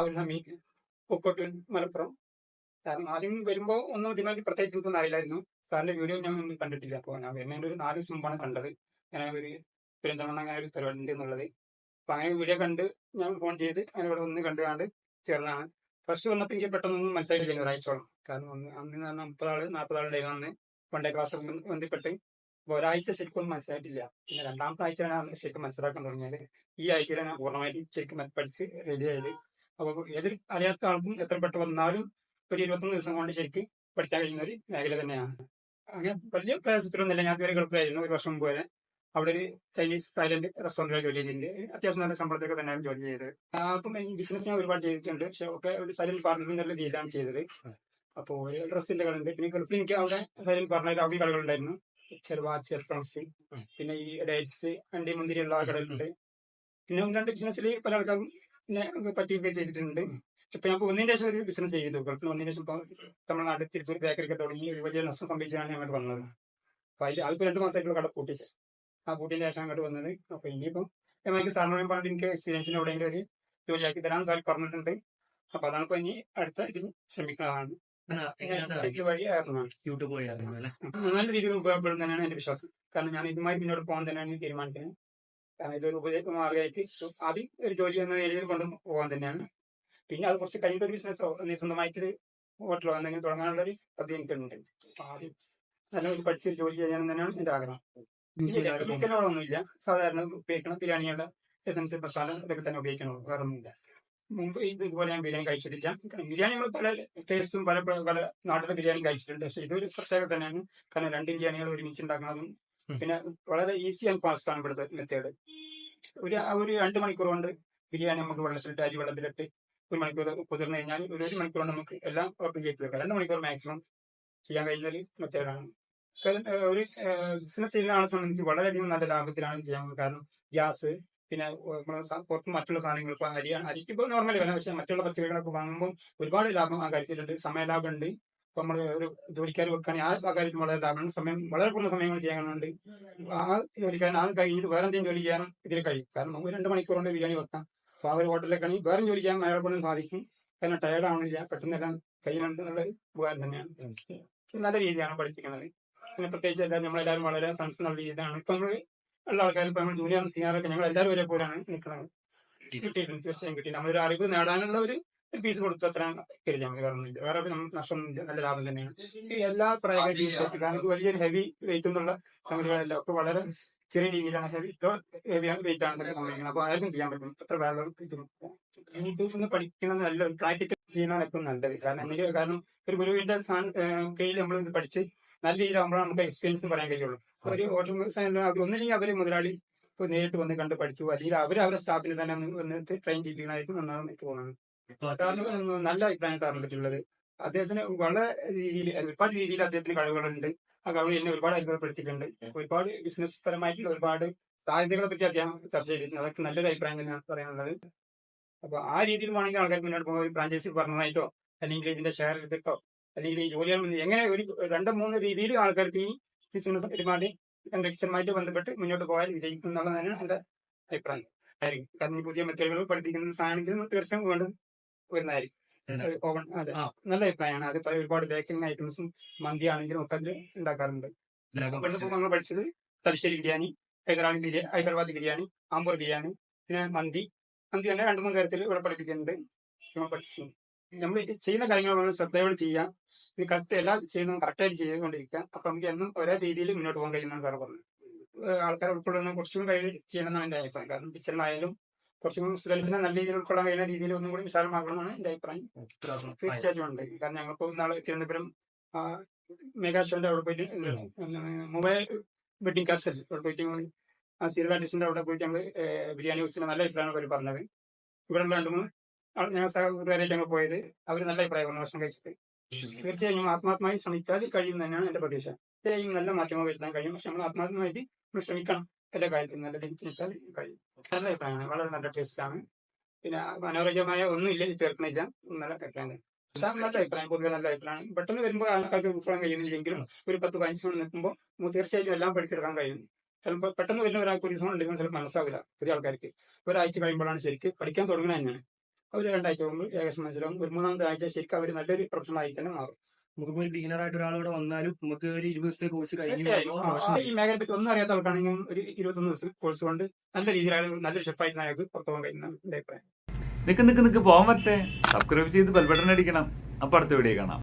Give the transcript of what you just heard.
രാഹുൽ സമയത്ത് പൂക്കോട്ടിൽ മലപ്പുറം. കാരണം ആദ്യം വരുമ്പോൾ ഒന്നും ഇതിനായിട്ട് പ്രത്യേകിച്ച് ഒന്നും അറിയില്ലായിരുന്നു. സാറിന്റെ വീഡിയോ ഞാൻ ഒന്നും കണ്ടിട്ടില്ല. അപ്പോൾ ഞാൻ വരുന്നതിന്റെ ഒരു നാല് ദിവസം മുമ്പാണ് കണ്ടത്. ഞാൻ ഒരു പെരിന്തൽമണ്ണ അങ്ങനെ ഒരു പരിപാടി ഉണ്ട് എന്നുള്ളത്. അപ്പൊ അങ്ങനെ വീഡിയോ കണ്ട് ഞാൻ ഫോൺ ചെയ്ത് അങ്ങനെ ഇവിടെ ഒന്ന് കണ്ടുകൊണ്ട് ചേർന്നാണ്. ഫസ്റ്റ് വന്നപ്പോൾ എനിക്ക് പെട്ടെന്നൊന്നും മനസ്സിലായില്ല ഒരാഴ്ചയോളം. കാരണം ഒന്ന് അന്ന് പറഞ്ഞാൽ മുപ്പത് ആൾ നാൽപ്പത് ആളുണ്ടായിരുന്നു അന്ന് വണ്ടേ ക്ലാസ് ബന്ധപ്പെട്ട്. ഒരാഴ്ച ശരിക്കും മനസ്സിലായിട്ടില്ല. പിന്നെ രണ്ടാമത്തെ ആഴ്ചയാണ് ശരിക്കും മനസ്സിലാക്കാൻ തുടങ്ങിയത്. ഈ ആഴ്ചയിലാണ് പൂർണമായിട്ട് ശരിക്കും പഠിച്ച് റെഡി അപ്പൊ ഏത് അറിയാത്ത ആൾക്കും എത്ര പെട്ട് വന്നാലും ഒരു ഇരുപത്തൊന്ന് ദിവസം കൊണ്ട് ശരിക്കും പഠിക്കാൻ കഴിയുന്ന ഒരു മേഖല തന്നെയാണ്. അങ്ങനെ വലിയ പ്രയാസത്തിലൊന്നുമില്ല. ഞാൻ ഇതുവരെ ഗൾഫിലായിരുന്നു ഒരു വർഷം മുമ്പ് വരെ അവിടെ ഒരു ചൈനീസ് തായ്ലൻഡ് റെസ്റ്റോറന്റിൽ ജോലി ചെയ്തിട്ടുണ്ട്. അത്യാവശ്യം നല്ല ശമ്പളത്തൊക്കെ തന്നെയാണ് ജോലി ചെയ്തത്. അപ്പം ഈ ബിസിനസ് ഞാൻ ഒരുപാട് ചെയ്തിട്ടുണ്ട്. പക്ഷെ ഒക്കെ ഒരു സൈലന്റ് പാർട്ണർ എന്നുള്ള രീതിയിലാണ് ചെയ്തത്. അപ്പോൾ ഡ്രസ്സിന്റെ കളുണ്ട് പിന്നെ ഗൾഫിൽ എനിക്ക് അവിടെ സൈലന്റ് പാർട്ണർ അവിടെ കടകളുണ്ടായിരുന്നു. ചെറുവാച്ച് ചെറുപ്രൺസി പിന്നെ ഈ ഡേറ്റ്സ് അണ്ടി മുന്തിരിയുള്ള ആ കടകളുണ്ട്. പിന്നെ ഒന്ന് രണ്ട് ബിസിനസ്സിൽ പല ആൾക്കാരും പിന്നെ പറ്റിയൊക്കെ ചെയ്തിട്ടുണ്ട്. ഇപ്പൊ ഞങ്ങൾക്ക് ഒന്നിന്റെ ശേഷം ഒരു ബിസിനസ് ചെയ്തു. ഗൾഫിൽ ഒന്നിന്റെ ശേഷം ഇപ്പൊ തമിഴ്നാട് തിരുപ്പൂർ ബേക്കറിയൊക്കെ തുടങ്ങി ഒരു വലിയ നഷ്ടം സംഭവിച്ചാണ് ഞങ്ങൾ വന്നത്. അപ്പൊ അതിൽ അതിപ്പോ രണ്ടു മാസമായിട്ടുള്ള കട പൂട്ടി. ആ പൂട്ടിന്റെ ശേഷം അങ്ങോട്ട് വന്നത്. അപ്പൊ ഇനിയിപ്പോ എനിക്ക് സാറിനോട് പറഞ്ഞിട്ട് എനിക്ക് എക്സ്പീരിയൻസിന് എവിടെയെങ്കിലും ഒരു ജോലിയാക്കി തരാൻ സാർ പറഞ്ഞിട്ടുണ്ട്. അപ്പൊ അതാണ് ഇപ്പൊ ഇനി അടുത്ത ഇതിന് ശ്രമിക്കുന്നതാണ്. യൂട്യൂബ് വഴി നല്ല രീതിയിൽ ഉപയോഗപ്പെടുന്നതാണ് എന്റെ വിശ്വാസം. കാരണം ഞാൻ ഇതുമായി പിന്നോട്ട് പോകാൻ തന്നെയാണ് തീരുമാനിക്കുന്നത്. കാരണം ഇതൊരു ഉപദേശ മാർഗമായിട്ട് ആദ്യം ഒരു ജോലി എന്ന നിലയിൽ കൊണ്ട് പോകാൻ തന്നെയാണ്. പിന്നെ അത് കുറച്ച് കഴിഞ്ഞിട്ട് ഒരു ബിസിനസ്സോ സ്വന്തമായിട്ടൊരു ഹോട്ടലോ എന്തെങ്കിലും തുടങ്ങാനുള്ള ഒരു പദ്ധതി എനിക്കുണ്ട്. ആദ്യം നല്ല പഠിച്ച് ജോലി ചെയ്യണം തന്നെയാണ് എന്റെ ആഗ്രഹം. ഒന്നുമില്ല സാധാരണ ഉപയോഗിക്കണം ബിരിയാണിയുടെ എസൻസ് മസാല ഇതൊക്കെ തന്നെ ഉപയോഗിക്കണുള്ളൂ വേറെ ഒന്നുമില്ല മുമ്പ് ഇതുപോലെ ഞാൻ ബിരിയാണി കഴിച്ചിട്ടില്ല. ബിരിയാണി നമ്മൾ പല ടേസ്റ്റും പല പല നാട്ടിലെ ബിരിയാണി കഴിച്ചിട്ടുണ്ട്. പക്ഷെ ഇതൊരു പ്രത്യേകത തന്നെയാണ്. കാരണം രണ്ട് ബിരിയാണികൾ ഒരുമിച്ച് ഉണ്ടാക്കുന്നതും. പിന്നെ വളരെ ഈസി ആൻഡ് ഫാസ്റ്റ് ആണ് ഇവിടുത്തെ മെത്തേഡ് ഒരു ഒരു രണ്ട് മണിക്കൂർ കൊണ്ട് ബിരിയാണി നമുക്ക് വെള്ളത്തിലിട്ട് അരി വെള്ളത്തിലിട്ട് ഒരു മണിക്കൂർ കുതിർന്നു കഴിഞ്ഞാൽ ഒരു ഒരു മണിക്കൂർ കൊണ്ട് നമുക്ക് എല്ലാം ഓപ്പൺ ചെയ്ത് വെക്കാം. രണ്ട് മണിക്കൂർ മാക്സിമം ചെയ്യാൻ കഴിയുന്ന ഒരു മെത്തേഡാണ് ഒരു ബിസിനസ് ചെയ്യുന്ന സംബന്ധിച്ച് വളരെയധികം നല്ല ലാഭത്തിലാണ് ചെയ്യാൻ കാരണം ഗ്യാസ് പിന്നെ പുറത്ത് മറ്റുള്ള സാധനങ്ങൾ ഇപ്പൊ അരി അരിക്ക് ഇപ്പൊ നോർമലി വില പക്ഷെ മറ്റുള്ള പച്ചക്കറികളൊക്കെ വാങ്ങുമ്പോൾ ഒരുപാട് ലാഭം ആ കാര്യത്തിലുണ്ട്. സമയ ലാഭമുണ്ട് നമ്മൾ ഒരു ജോലിക്കാർ വെക്കുകയാണെങ്കിൽ ആ കാര്യത്തിൽ വളരെ ലാഭമാണ്. സമയം വളരെ കുറഞ്ഞ സമയങ്ങൾ ചെയ്യാനുണ്ട്. ആ ജോലിക്കാരൻ അത് കഴിഞ്ഞിട്ട് വേറെ എന്തെങ്കിലും ജോലി ചെയ്യാനും ഇതിൽ കഴിയും. കാരണം നമുക്ക് രണ്ട് മണിക്കൂർ കൊണ്ട് ബിരിയാണി വെക്കാം. അപ്പൊ ആ ഒരു ഹോട്ടലിലേക്കാണെങ്കിൽ വേറെ ജോലി ചെയ്യാൻ അയാളെ കൊണ്ടും സാധിക്കും. കാരണം ടയർഡ് ആവണില്ല പെട്ടെന്ന് എല്ലാം കഴിയുന്നുണ്ട് എന്നുള്ള ഉപകാരം തന്നെയാണ്. നല്ല രീതിയാണ് പഠിപ്പിക്കുന്നത്. പിന്നെ പ്രത്യേകിച്ച് എല്ലാവരും നമ്മളെല്ലാവരും വളരെ ഫ്രണ്ട്സ് നല്ല രീതിയിലാണ്. ഇപ്പൊ നമ്മൾ ഉള്ള ആൾക്കാർ ഇപ്പൊ നമ്മൾ ജൂനിയർ സീനിയറൊക്കെ ഞങ്ങൾ എല്ലാവരും ഒരേപോലെയാണ് നിൽക്കുന്നത്. കിട്ടിയിട്ടുണ്ട്. തീർച്ചയായും കിട്ടി. നമ്മളൊരു അറിവ് നേടാനുള്ള ഒരു ഫീസ് കൊടുത്തു അത്ര കരുതാൻ വേറെ ഒന്നുമില്ല. വേറെ നമുക്ക് നഷ്ടമൊന്നുമില്ല. നല്ല ലാഭം തന്നെയാണ്. ഈ എല്ലാ പ്രായക്കാർ കാരണം വലിയൊരു ഹെവി വെയിറ്റ് എന്നുള്ള സംഗതികളെല്ലാം ഒക്കെ വളരെ ചെറിയ രീതിയിലാണ് ഹെവി ഹെവി വെയിറ്റ് ആണ് സംഭവിക്കുന്നത്. അപ്പൊ ആർക്കും ചെയ്യാൻ പറ്റും അത്ര വേറെ ഇതും പഠിക്കുന്നത് നല്ല പ്രാക്ടിക്കൽ ചെയ്യുന്നതാണ് ഏറ്റവും നല്ലത്. കാരണം എനിക്ക് കാരണം ഒരു ഗുരുവിന്റെ കയ്യിൽ നമ്മൾ പഠിച്ച് നല്ല രീതിയിലാകുമ്പോഴാണ് നമുക്ക് എക്സ്പീരിയൻസ് പറയാൻ കഴിയുള്ളൂ. ഒരു ഹോട്ടൽ അവർ ഒന്നില്ലെങ്കിൽ അവർ മുതലാളി നേരിട്ട് വന്ന് കണ്ട് പഠിച്ചു അല്ലെങ്കിൽ അവർ അവരുടെ സ്റ്റാഫിനെ തന്നെ വന്ന് വന്നിട്ട് ട്രെയിൻ ചെയ്യിപ്പിക്കണമായിരിക്കും എനിക്ക് തോന്നുന്നത്. സാറിന് നല്ല അഭിപ്രായം സാറിനെ പറ്റിയുള്ളത് അദ്ദേഹത്തിന് വളരെ രീതിയിൽ ഒരുപാട് രീതിയിൽ അദ്ദേഹത്തിന് കഴിവുകളുണ്ട്. ആ കഴിവ് എന്നെ ഒരുപാട് അത്ഭുതപ്പെടുത്തിയിട്ടുണ്ട്. ഒരുപാട് ബിസിനസ് പരമായിട്ടുള്ള ഒരുപാട് സാധ്യതകളെ പറ്റി അദ്ദേഹം ചർച്ച ചെയ്തിട്ടുണ്ട്. അതൊക്കെ നല്ലൊരു അഭിപ്രായം തന്നെയാണ് പറയാനുള്ളത്. അപ്പൊ ആ രീതിയിൽ വേണമെങ്കിൽ ആൾക്കാർക്ക് മുന്നോട്ട് പോകാൻ ഒരു ഫ്രാഞ്ചൈസി പറഞ്ഞതായിട്ടോ അല്ലെങ്കിൽ ഇതിന്റെ ഷെയർ എടുത്തിട്ടോ അല്ലെങ്കിൽ ഈ ജോലികൾ എങ്ങനെ ഒരു രണ്ടോ മൂന്ന് രീതിയിൽ ആൾക്കാർക്ക് ഈ ബിസിനസ് ഒരുപാട് രക്ഷമായിട്ട് ബന്ധപ്പെട്ട് മുന്നോട്ട് പോയാൽ വിജയിക്കും എന്നുള്ളതാണ് എന്റെ അഭിപ്രായം. ആയിരിക്കും. കാരണം പുതിയ മെത്തേഡുകൾ പഠിപ്പിക്കുന്ന സാധനങ്ങൾ തീർച്ചയായും വീണ്ടും വരുന്നതായിരിക്കും. ഓവൺ അതെ. നല്ല അഭിപ്രായമാണ്. അത് ഒരുപാട് ബേക്കിംഗ് ഐറ്റംസും മന്തി ആണെങ്കിലും ഒക്കെ ഉണ്ടാക്കാറുണ്ട്. ഞങ്ങൾ പഠിച്ചത്. തലശ്ശേരി ബിരിയാണി ഹൈദരാബാദ് ബിരിയാണി ഹൈദരാബാദ് ബിരിയാണി ആമ്പൂർ ബിരിയാണി പിന്നെ മന്തി. മന്തി തന്നെ രണ്ടു മൂന്ന് കാര്യത്തിൽ ഇവിടെ പഠിപ്പിക്കുന്നുണ്ട്. നമ്മൾ പഠിച്ചു. നമ്മൾ ചെയ്യുന്ന കാര്യങ്ങൾ വളരെ ശ്രദ്ധയോടെ ചെയ്യാം ഇത് കറക്റ്റ് എല്ലാ ചെയ്യുന്നതും കറക്റ്റായിട്ട് ചെയ്തുകൊണ്ടിരിക്കുക. അപ്പൊ നമുക്ക് എന്നും ഒരേ രീതിയിൽ മുന്നോട്ട് പോകാൻ കഴിയുന്നതാണ് വേറെ പറഞ്ഞു ആൾക്കാർ ഉൾക്കൊള്ളുന്ന കുറച്ചും കഴിവ് ചെയ്യണമെന്നാണ് എന്റെ അഭിപ്രായം. കാരണം പിക്ചറിലായാലും കുറച്ചും സ്റ്റുഡൻസിനെ നല്ല രീതിയിൽ ഉൾക്കൊള്ളാൻ കഴിയുന്ന രീതിയിൽ ഒന്നും കൂടി വിശാലമാക്കണമെന്നാണ് എന്റെ അഭിപ്രായം. തീർച്ചയായിട്ടും ഉണ്ട്. കാരണം ഞങ്ങളിപ്പോ നാളെ തിരുവനന്തപുരം മെഗാ ഷോന്റെ അവിടെ പോയിട്ട് മൊബൈൽ വെഡിങ് കാസ്റ്റൽ അവിടെ പോയിട്ട് ഞങ്ങൾ ആ സീരിയൽ ആർട്ടിസ്റ്റിന്റെ അവിടെ പോയിട്ട് ഞങ്ങൾ ബിരിയാണി കുറിച്ച് നല്ല അഭിപ്രായമാണ് അവർ പറഞ്ഞത്. ഇവിടെ രണ്ട് മൂന്ന് ഞങ്ങൾ സഹകൂട്ടുകാരായിട്ട് ഞങ്ങൾ പോയത് അവർ നല്ല അഭിപ്രായമാണ് ഭക്ഷണം കഴിച്ചിട്ട്. തീർച്ചയായും ആത്മാത്മായി ശ്രമിച്ചാൽ കഴിയും തന്നെയാണ് എന്റെ പ്രതീക്ഷ. തീർച്ചയായും നല്ല മാറ്റങ്ങൾ വരുത്താൻ കഴിയും. പക്ഷെ നമ്മൾ ആത്മാർത്ഥമായിട്ട് നമ്മൾ ശ്രമിക്കണം. എല്ലാ കാര്യത്തിനും നല്ല രീതിയിൽ കഴിയും നല്ല അഭിപ്രായമാണ് വളരെ നല്ല ടേസ്റ്റ് ആണ് പിന്നെ മനോരഞ്ജമായ ഒന്നും ഇല്ല ചേർക്കുന്നില്ല. നല്ല അഭിപ്രായം നല്ല അഭിപ്രായം പൊതുവെ നല്ല അഭിപ്രായം പെട്ടെന്ന് വരുമ്പോൾ ആൾക്കാർക്ക് അഭിപ്രായം കഴിയുന്നില്ലെങ്കിലും ഒരു പത്ത് പതിനഞ്ച് മണി നിൽക്കുമ്പോൾ തീർച്ചയായിട്ടും എല്ലാം പഠിച്ചെടുക്കാൻ കഴിയും. ചിലപ്പോൾ പെട്ടെന്ന് വരുന്ന ഒരാൾക്ക് ഒരു ദിവസം ഉണ്ടെങ്കിൽ ചിലപ്പോൾ മനസ്സാവില്ല പുതിയ ആൾക്കാർക്ക്. ഒരാഴ്ച കഴിയുമ്പോഴാണ് ശരിക്ക് പഠിക്കാൻ തുടങ്ങുന്നത് തന്നെയാണ്. അവർ രണ്ടാഴ്ച മുമ്പ് ഏകദേശം മനസ്സിലാവും. ഒരു മൂന്നാമത്തെ ആഴ്ച ശരിക്കും അവർ നല്ലൊരു പ്രൊഫഷണൽ ആയി തന്നെ മാറും. നമുക്കിപ്പോ ഒരു ബിഗിനർ ആയിട്ട് ഒരാൾ ഇവിടെ വന്നാലും നമുക്ക് ഒരു ഇരുപത് ദിവസത്തെ കോഴ്സ് കഴിഞ്ഞു. ഈ മേഖലയെ പറ്റി ഒന്നും അറിയാത്ത ആൾക്കാണെങ്കിൽ ഒരു ഇരുപത്തൊന്ന് ദിവസം കോഴ്സ് കൊണ്ട് നല്ല രീതിയിൽ നല്ല നല്ലൊരു ഷെഫായിട്ട് അയാൾക്ക് പുറത്തു പോകാൻ കഴിയുന്ന എന്റെ അഭിപ്രായം. നിക്ക് നിക്ക് നിക്ക് പോകാൻ പറ്റേ. സബ്സ്ക്രൈബ് ചെയ്ത് ബെൽബട്ടൺ അടിക്കണം. അപ്പൊ അടുത്ത വീഡിയോ കാണാം.